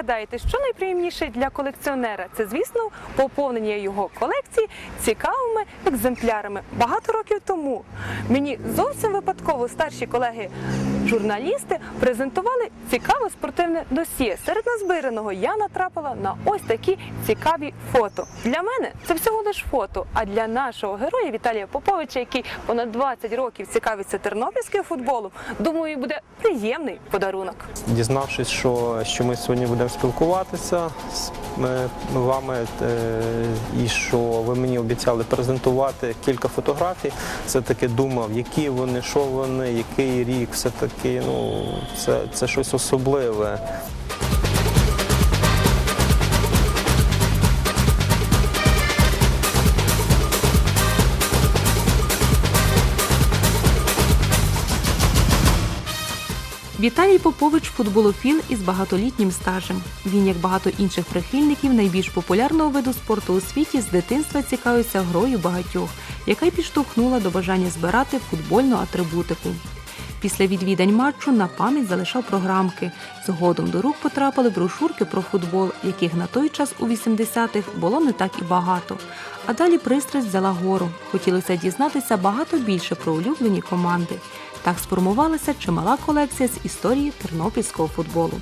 гадаєте, що найприємніше для колекціонера? Це, звісно, поповнення його колекції цікавими екземплярами. Багато років тому мені зовсім випадково старші колеги. Журналісти презентували цікаве спортивне досьє. Серед назбираного я натрапила на ось такі цікаві фото. Для мене це всього лиш фото. А для нашого героя Віталія Поповича, який понад 20 років цікавиться тернопільським футболом, думаю, буде приємний подарунок. Дізнавшись, що, що ми сьогодні будемо спілкуватися з е, вами, е, і що ви мені обіцяли презентувати кілька фотографій, все-таки думав, які вони, що вони, який рік, все-таки ну, це, це щось особливе. Віталій Попович футболофіл із багатолітнім стажем. Він, як багато інших прихильників найбільш популярного виду спорту у світі, з дитинства цікавився грою багатьох, яка й підштовхнула до бажання збирати футбольну атрибутику. Після відвідань матчу на пам'ять залишав програмки. Згодом до рук потрапили брошурки про футбол, яких на той час у 80-х було не так і багато. А далі пристрасть взяла гору. Хотілося дізнатися багато більше про улюблені команди. Так сформувалася чимала колекція з історії тернопільського футболу.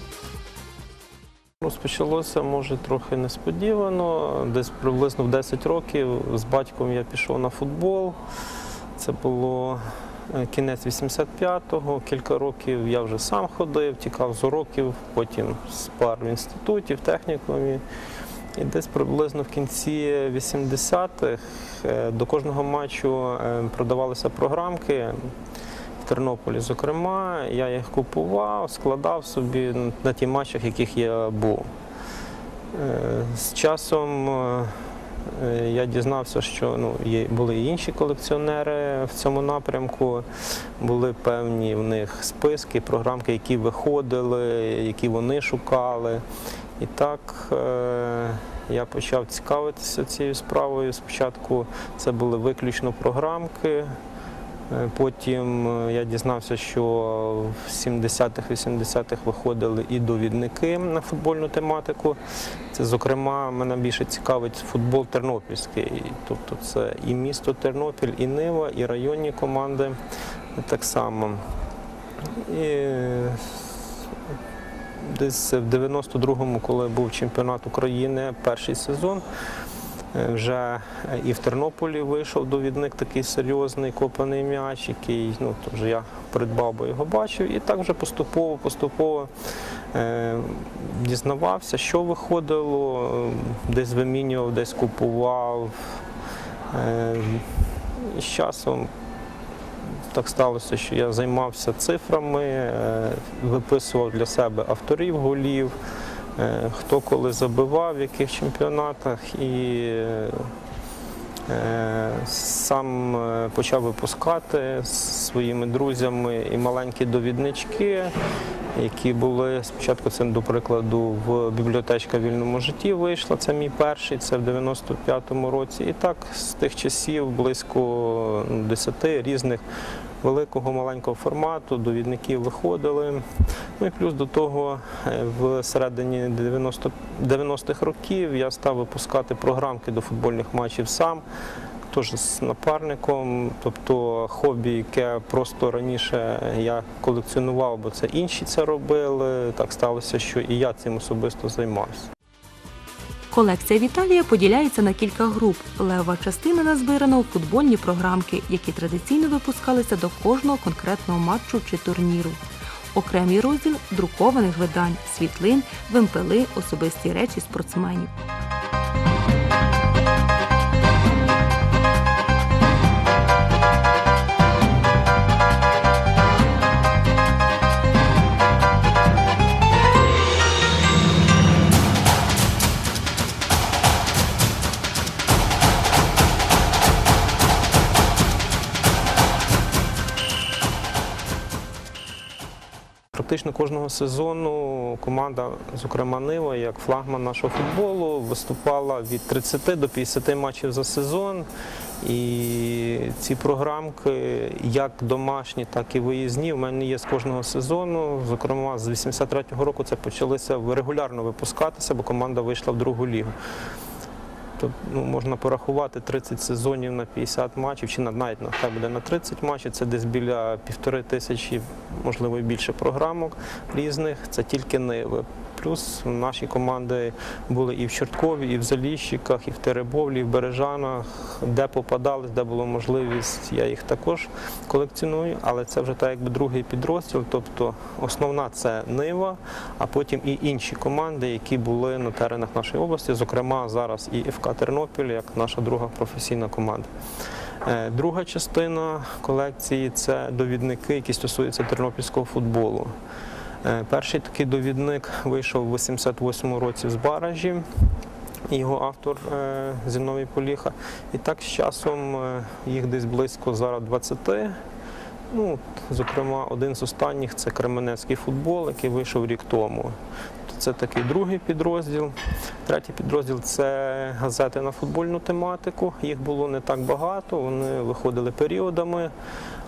Розпочалося, може, трохи несподівано. Десь приблизно в 10 років з батьком я пішов на футбол. Це було е, кінець 85-го. Кілька років я вже сам ходив, тікав з уроків, потім з пар в інституті, в технікумі. І десь приблизно в кінці 80-х е, до кожного матчу е, продавалися програмки. Тернополі, зокрема, я їх купував, складав собі на ті матчах, яких я був. Е, З часом е, я дізнався, що ну, були і інші колекціонери в цьому напрямку. Були певні в них списки, програмки, які виходили, які вони шукали. І так е, я почав цікавитися цією справою. Спочатку це були виключно програмки. Е, Потім е, я дізнався, що в 70-х, 80-х виходили і довідники на футбольну тематику. Це, зокрема, мене більше цікавить футбол тернопільський. Тобто це і місто Тернопіль, і Нива, і районні команди так само. І десь в 92-му, коли був чемпіонат України, перший сезон. Е, Вже і в Тернополі вийшов довідник такий серйозний копаний м'яч, який ну, то вже я придбав, бо його бачив. І так вже поступово, поступово е, дізнавався, що виходило, е, десь вимінював, десь купував. Е, і з часом так сталося, що я займався цифрами, е, виписував для себе авторів голів, е, хто коли забивав, в яких чемпіонатах, і е, е, сам е, почав випускати з своїми друзями і маленькі довіднички, які були спочатку це, до прикладу, в бібліотечка вільному житті вийшла. Це мій перший, це в 95-му році. І так з тих часів близько ну, 10 різних великого маленького формату, довідників виходили. Ну і плюс до того, е, в середині 90-х років я став випускати програмки до футбольних матчів сам. Теж з напарником, тобто хобі, яке просто раніше я колекціонував, бо це інші це робили. Так сталося, що і я цим особисто займався. Колекція Віталія поділяється на кілька груп. Лева частина назбирана у футбольні програмки, які традиційно випускалися до кожного конкретного матчу чи турніру. Окремий розділ друкованих видань, світлин, вимпели, особисті речі спортсменів. Практично кожного сезону команда, зокрема Нива, як флагман нашого футболу, виступала від 30 до 50 матчів за сезон. І ці програмки, як домашні, так і виїзні, в мене є з кожного сезону. Зокрема, з 83-го року це почалися регулярно випускатися, бо команда вийшла в другу лігу. Тобто ну, можна порахувати 30 сезонів на 50 матчів, чи на- навіть на хай буде на 30 матчів. Це десь біля півтори тисячі, можливо, більше програмок різних. Це тільки Ниви. Плюс наші команди були і в Чорткові, і в Заліщиках, і в Теребовлі, і в Бережанах, де попадались, де була можливість, я їх також колекціоную, але це вже так якби другий підрозділ. Тобто основна це Нива, а потім і інші команди, які були на теренах нашої області, зокрема зараз і ФК Тернопіль, як наша друга професійна команда. Е, Друга частина колекції це довідники, які стосуються тернопільського футболу. Е, Перший такий довідник вийшов у 88-му році з Баражі. Його автор е, Зіновій Поліха. І так з часом е, їх десь близько зараз 20. Ну, зокрема, один з останніх це Кременецький футбол, який вийшов рік тому. Це такий другий підрозділ. Третій підрозділ це газети на футбольну тематику. Їх було не так багато, вони виходили періодами,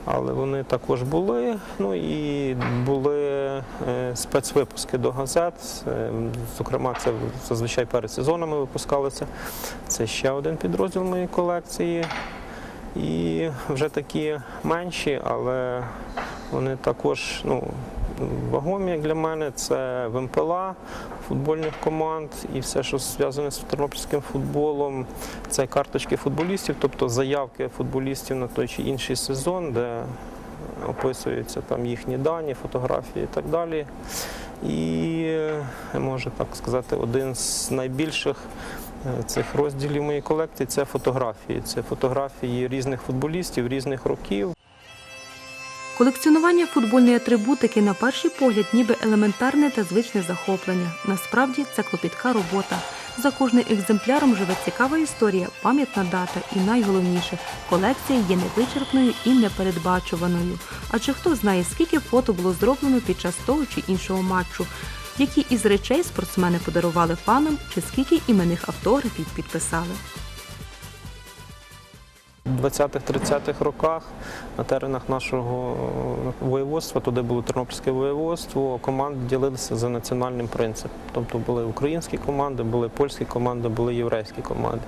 але вони також були. Ну і були е, спецвипуски до газет. Е, Зокрема, це зазвичай перед сезонами випускалися. Це ще один підрозділ моєї колекції. І вже такі менші, але вони також ну, вагомі для мене. Це вимпела футбольних команд і все, що зв'язане з тернопільським футболом. Це карточки футболістів, тобто заявки футболістів на той чи інший сезон, де описуються там їхні дані, фотографії і так далі. І можу так сказати, один з найбільших е, цих розділів моєї колекції це фотографії. Це фотографії різних футболістів, різних років. Колекціонування футбольної атрибутики на перший погляд ніби елементарне та звичне захоплення. Насправді це клопітка робота. За кожним екземпляром живе цікава історія, пам'ятна дата і найголовніше колекція є невичерпною і непередбачуваною. Адже хто знає, скільки фото було зроблено під час того чи іншого матчу, які із речей спортсмени подарували фанам, чи скільки іменних автографів підписали. У 20-30-х роках на теренах нашого воєводства, туди було Тернопільське воєводство, команди ділилися за національним принципом. Тобто були українські команди, були польські команди, були єврейські команди.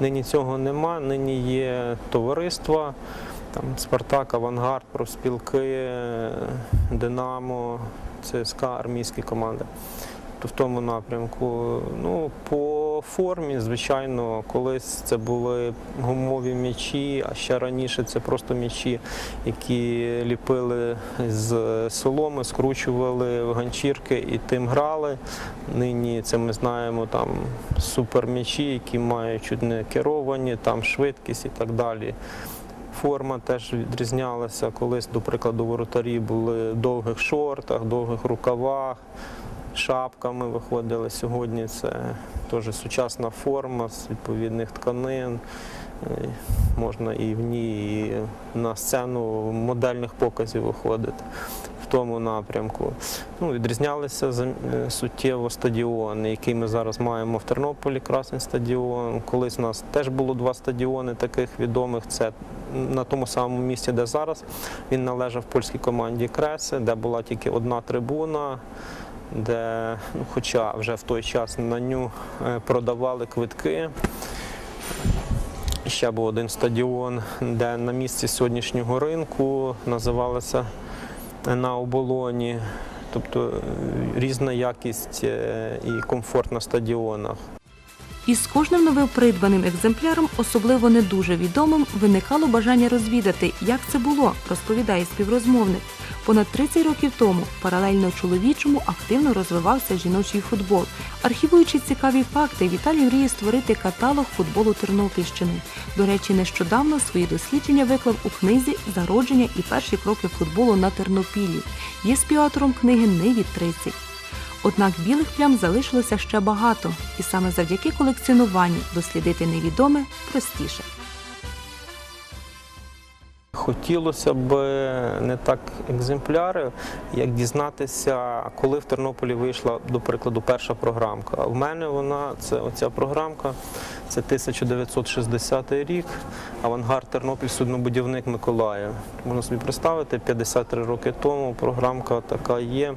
Нині цього нема, нині є товариства, там Спартак, Авангард, профспілки, Динамо, ЦСКА, армійські команди. То в тому напрямку. Ну, по формі, звичайно, колись це були гумові м'ячі, а ще раніше це просто м'ячі, які ліпили з соломи, скручували в ганчірки і тим грали. Нині це ми знаємо там суперм'ячі, які мають чуть не керовані, там швидкість і так далі. Форма теж відрізнялася. Колись, до прикладу, воротарі були в довгих шортах, довгих рукавах, шапками виходили. Сьогодні це теж сучасна форма з відповідних тканин. Е, Можна і в ній і на сцену модельних показів виходити в тому напрямку. Ну, відрізнялися е, суттєво стадіони, який ми зараз маємо в Тернополі, Красний стадіон. Колись у нас теж було два стадіони таких відомих. Це на тому самому місці, де зараз. Він належав польській команді Креси, де була тільки одна трибуна, де, ну, хоча вже в той час на ню е, продавали квитки. Ще був один стадіон, де на місці сьогоднішнього ринку називалося на оболоні. Тобто е, різна якість е, і комфорт на стадіонах. І з кожним новопридбаним екземпляром, особливо не дуже відомим, виникало бажання розвідати, як це було, розповідає співрозмовник. Понад 30 років тому паралельно чоловічому активно розвивався жіночий футбол. Архівуючи цікаві факти, Віталій мріє створити каталог футболу Тернопільщини. До речі, нещодавно свої дослідження виклав у книзі Зародження і перші кроки футболу на Тернопілі. Є співавтором книги Ниві 30. Однак білих плям залишилося ще багато, і саме завдяки колекціонуванню дослідити невідоме простіше. Хотілося б не так екземпляри, як дізнатися, коли в Тернополі вийшла, до прикладу, перша програмка. А в мене вона це оця програмка, це 1960 рік, авангард Тернопіль, суднобудівник Миколаїв. Можна собі представити, 53 роки тому програмка така є.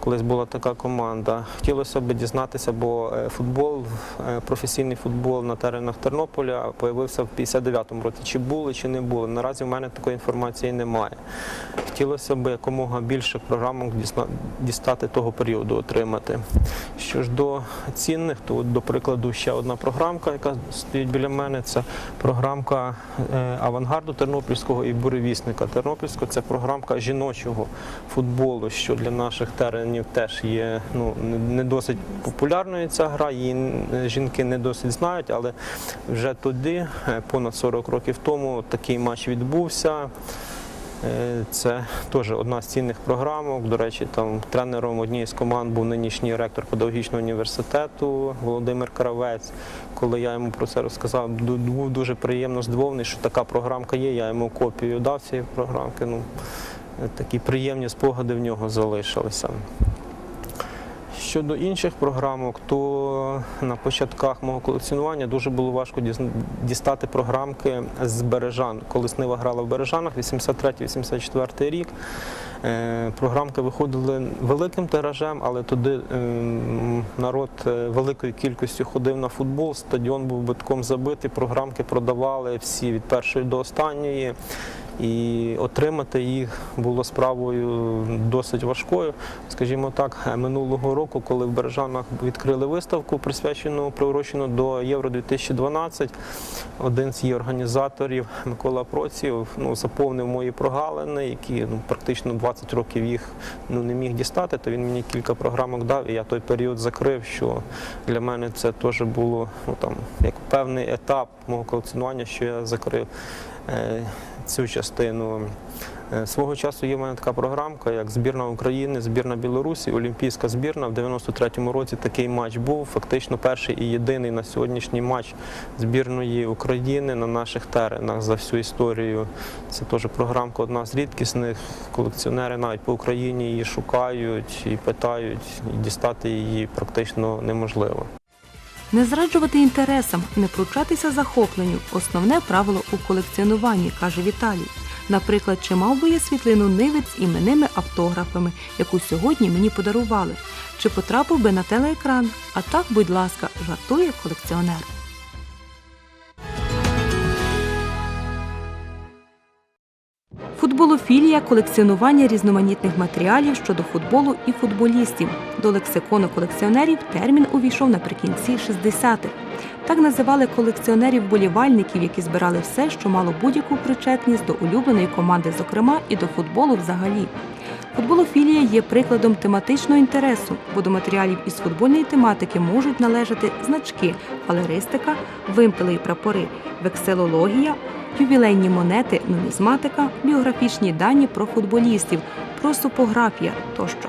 Колись була така команда. Хотілося б дізнатися, бо е, футбол, е, професійний футбол на теренах Тернополя появився в 59-му році. Чи були, чи не були. Наразі в мене такої інформації немає. Хотілося б якомога більше програмок дістати того періоду, отримати. Що ж до цінних, то до прикладу ще одна програмка, яка стоїть біля мене, це програмка е, авангарду тернопільського і буревісника тернопільського. Це програмка жіночого футболу, що для наших теренів теж є ну, не- досить популярною ця гра. Її жінки не досить знають, але вже тоді, е, понад 40 років тому, такий матч відбувся. Е, Це теж одна з цінних програмок. До речі, там тренером однієї з команд був нинішній ректор педагогічного університету Володимир Кравець. Коли я йому про це розказав, був дуже приємно здивований, що така програмка є. Я йому копію дав цієї програмки. Ну, такі приємні спогади в нього залишилися. Щодо інших програмок, то на початках мого колекціонування дуже було важко дістати програмки з Бережан. Коли Снива грала в Бережанах, 83-84 рік. Е, Програмки виходили великим тиражем, але туди ем, народ е, великою кількістю ходив на футбол, стадіон був битком забитий, програмки продавали всі від першої до останньої. І отримати їх було справою досить важкою. Скажімо так, минулого року, коли в Бережанах відкрили виставку, присвячену приурочену до Євро 2012, один з її організаторів Микола Проців ну, заповнив мої прогалини, які ну, практично 20 років їх ну, не міг дістати, то він мені кілька програмок дав, і я той період закрив, що для мене це теж було ну, там, як певний етап мого колекціонування, що я закрив е, цю частину. Е, Свого часу є в мене така програмка, як збірна України, збірна Білорусі, Олімпійська збірна. В 93-му році такий матч був. Фактично перший і єдиний на сьогоднішній матч збірної України на наших теренах за всю історію. Це теж програмка одна з рідкісних. Колекціонери навіть по Україні її шукають і питають, і дістати її практично неможливо. Не зраджувати інтересам, не пручатися захопленню основне правило у колекціонуванні, каже Віталій. Наприклад, чи мав би я світлину нивець з іменними автографами, яку сьогодні мені подарували, чи потрапив би на телеекран. А так, будь ласка, жартує колекціонер. Футболофілія колекціонування різноманітних матеріалів щодо футболу і футболістів. До лексикону колекціонерів термін увійшов наприкінці 60-х. Так називали колекціонерів-болівальників, які збирали все, що мало будь-яку причетність до улюбленої команди, зокрема, і до футболу взагалі. Футболофілія є прикладом тематичного інтересу, бо до матеріалів із футбольної тематики можуть належати значки, фалеристика, вимпели і прапори, векселологія, ювілейні монети, нумізматика, біографічні дані про футболістів, просопографія тощо.